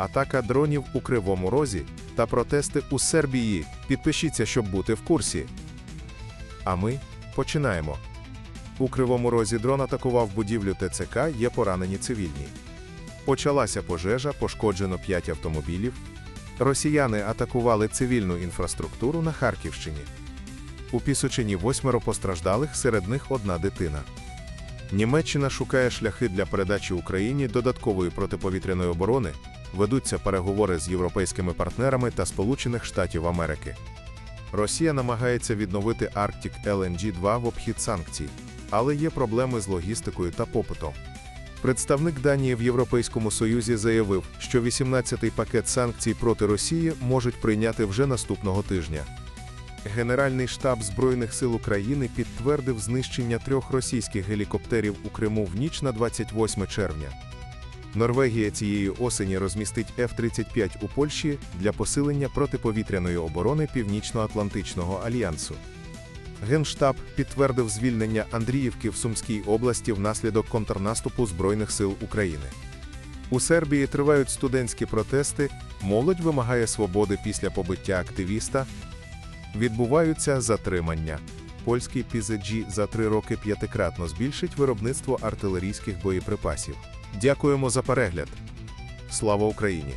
атака дронів у Кривому Розі та протести у Сербії. Підпишіться, щоб бути в курсі. А ми починаємо. У Кривому Розі дрон атакував будівлю ТЦК, є поранені цивільні. Почалася пожежа, пошкоджено 5 автомобілів. Росіяни атакували цивільну інфраструктуру на Харківщині. У Пісочині восьмеро постраждалих, серед них одна дитина. Німеччина шукає шляхи для передачі Україні додаткової протиповітряної оборони. Ведуться переговори з європейськими партнерами та Сполучених Штатів Америки. Росія намагається відновити Arctic LNG 2 в обхід санкцій, але є проблеми з логістикою та попитом. Представник Данії в Європейському Союзі заявив, що 18-й пакет санкцій проти Росії можуть прийняти вже наступного тижня. Генеральний штаб Збройних сил України підтвердив знищення трьох російських гелікоптерів у Криму в ніч на 28 червня. Норвегія цієї осені розмістить F-35 у Польщі для посилення протиповітряної оборони Північно-Атлантичного альянсу. Генштаб підтвердив звільнення Андріївки в Сумській області внаслідок контрнаступу Збройних сил України. У Сербії тривають студентські протести, молодь вимагає свободи після побиття активіста, відбуваються затримання. Польський PZG за три роки п'ятикратно збільшить виробництво артилерійських боєприпасів. Дякуємо за перегляд. Слава Україні!